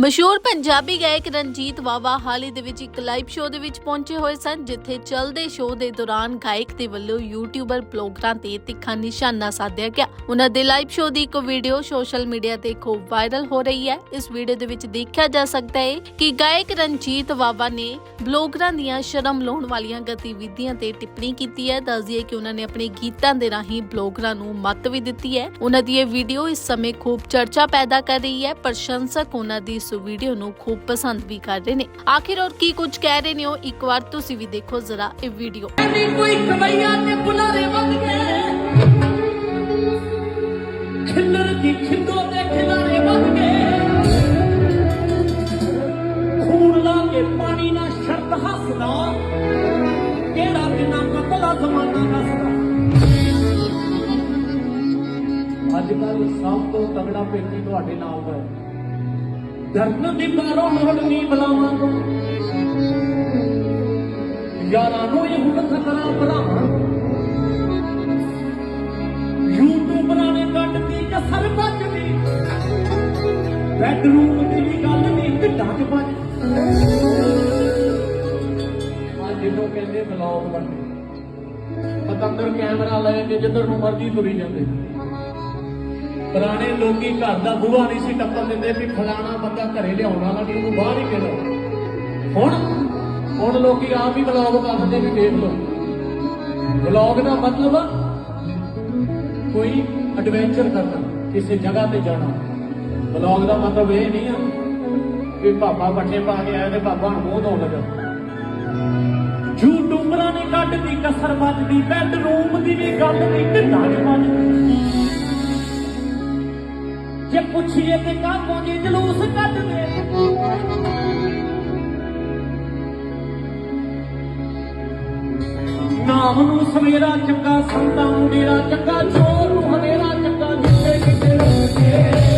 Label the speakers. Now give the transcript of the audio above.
Speaker 1: ਮਸ਼ਹੂਰ ਪੰਜਾਬੀ ਗਾਇਕ ਰਣਜੀਤ ਵਾਵਾ ਹਾਲ ਹੀ ਦੇ ਵਿੱਚ ਇੱਕ ਲਾਈਵ ਸ਼ੋਅ ਦੇ ਵਿੱਚ ਪਹੁੰਚੇ ਹੋਏ ਸਨ, ਜਿੱਥੇ ਚੱਲਦੇ ਸ਼ੋਅ ਦੇ ਦੌਰਾਨ ਗਾਇਕ ਦੇ ਵੱਲੋਂ ਯੂਟਿਊਬਰ ਬਲੌਗਰਾਂ ਤੇ ਤਿੱਖਾ ਨਿਸ਼ਾਨਾ ਸਾਧਿਆ ਗਿਆ। ਉਹਨਾਂ ਦੇ ਲਾਈਵ ਸ਼ੋਅ ਦੀ ਇੱਕ ਵੀਡੀਓ ਸੋਸ਼ਲ ਮੀਡੀਆ ਤੇ ਖੂਬ ਵਾਇਰਲ ਹੋ ਰਹੀ ਹੈ। ਇਸ ਵੀਡੀਓ ਦੇ ਵਿੱਚ ਦੇਖਿਆ ਜਾ ਸਕਦਾ ਹੈ ਕਿ ਗਾਇਕ ਰਣਜੀਤ ਵਾਵਾ ਨੇ ਬਲੌਗਰਾਂ ਦੀਆਂ ਸ਼ਰਮ ਲਾਉਣ ਵਾਲੀਆਂ ਗਤੀਵਿਧੀਆਂ ਤੇ ਟਿੱਪਣੀ ਕੀਤੀ ਹੈ। ਦੱਸਦੀ ਹੈ ਕਿ ਉਹਨਾਂ ਨੇ ਆਪਣੇ ਗੀਤਾਂ ਦੇ ਰਾਹੀਂ ਬਲੌਗਰਾਂ ਨੂੰ ਮੱਤ ਵੀ ਦਿੱਤੀ ਹੈ। ਉਹਨਾਂ ਦੀ ਇਹ ਵੀਡੀਓ ਇਸ ਸਮੇਂ ਖੂਬ ਚਰਚਾ ਪੈਦਾ ਕਰ ਰਹੀ ਹੈ। ਪ੍ਰਸ਼ੰਸਕ ਉਹਨਾਂ ਦੀ ਇਸ ਵੀਡੀਓ ਨੂੰ ਖੂਬ ਪਸੰਦ ਵੀ ਕਰ ਰਹੇ ਨੇ। ਆਖਿਰ ਔਰ ਕੀ ਕੁਝ ਕਹਿ ਰਹੇ ਨੇ ਉਹ ਇੱਕ ਵਾਰ ਤੁਸੀਂ ਵੀ ਦੇਖੋ ਜ਼ਰਾ ਇਹ ਵੀਡੀਓ।
Speaker 2: ਕੋਈ ਕਵਈਆ ਤੇ ਬੁਲਾਰੇ ਵੱਧ ਗਏ। ਖਿੱਲਰ ਦੀ ਖਿੰਦੋ ਤੇ ਖਿਲਾਰੇ ਵੱਧ ਗਏ। ਖੂਨ ਲਾ ਕੇ ਪਾਣੀ ਨਾਲ ਸ਼ਰਤ ਹੱਸਦਾ। ਕਿਹੜਾ ਕਿੰਨਾ ਕਤਲਾ ਜ਼ਮਾਨਾ ਦੱਸਦਾ। ਅੱਜ ਕੱਲ ਸਭ ਤੋਂ ਤਗੜਾ ਪੇਟੀ ਤੁਹਾਡੇ ਨਾਲ ਦਾ ਹੈ ਧਰਨ ਦੀ ਮਾਰੋ ਲੋੜ ਬਲਾਵਾਂ ਯਾਰਾਂ ਨੂੰ ਇਹ ਹੁਣ ਖਤਰਾ ਭਰਾਵਾਂ ਯੂਟਿਊਬਰਾਂ ਨੇ ਕੱਢਤੀ ਕਸਰ ਵੱਜਦੀ ਬੈਡਰੂਮ ਦੀ ਵੀ ਗੱਲ ਨਹੀਂ ਢਿੱਡਾਂ 'ਚ ਵੱਜ ਆ ਜਿਹਨੂੰ ਕਹਿੰਦੇ ਬਲੌਗ ਬਣਦੇ ਪਤੰਦਰ ਕੈਮਰਾ ਲੈ ਕੇ ਜਿੱਧਰ ਨੂੰ ਮਰਜ਼ੀ ਤੁਰੀ ਜਾਂਦੇ ਪੁਰਾਣੇ ਲੋਕੀ ਘਰ ਦਾ ਬੂਹਾ ਨਹੀਂ ਸੀ ਟੱਪਣ ਦਿੰਦੇ ਵੀ ਫਲਾਣਾ ਬੰਦਾ ਘਰੇ ਲਿਆਉਣ ਵਾਲਾ ਨਹੀਂ, ਉਹਨੂੰ ਬਾਹਰ ਹੀ ਕਿਹੜਾ ਹੁਣ ਹੁਣ ਲੋਕੀ ਆਪ ਹੀ ਬਲੌਗ ਕਰਦੇ ਵੀ ਦੇਖ ਲਓ। ਬਲੌਗ ਦਾ ਮਤਲਬ ਕੋਈ ਐਡਵੈਂਚਰ ਕਰਨਾ, ਕਿਸੇ ਜਗ੍ਹਾ ਤੇ ਜਾਣਾ। ਬਲੌਗ ਦਾ ਮਤਲਬ ਇਹ ਨਹੀਂ ਆ ਕਿ ਪਾਪਾ ਪੱਠੇ ਪਾ ਕੇ ਆਇਆ ਤੇ ਪਾਪਾ ਨੂੰ ਮੂੰਹ ਧੋਣ ਲੱਗਾ। ਯੂਟਿਊਬਰਾਂ ਨੇ ਕੱਢਦੀ ਕਸਰ ਵੱਜਦੀ, ਬੈਡਰੂਮ ਦੀ ਵੀ ਗੱਲ ਨਹੀਂ ਢਿੱਡਾਂ 'ਚ ਪੁੱਛੀਏ ਤੇ ਕਾਹੋਂ ਜੀ ਜਲੂਸ ਕੱਢਦੇ ਨਾਮ ਨੂੰ ਸਵੇਰਾ ਚੰਗਾ, ਸੰਤਾਂ ਨੂੰ ਡੇਰਾ ਚੰਗਾ, ਚੋਰ ਨੂੰ ਹਨੇਰਾ ਚੰਗਾ, ਜਿੱਥੇ ਕਿਤੇ ਲੋਕੇ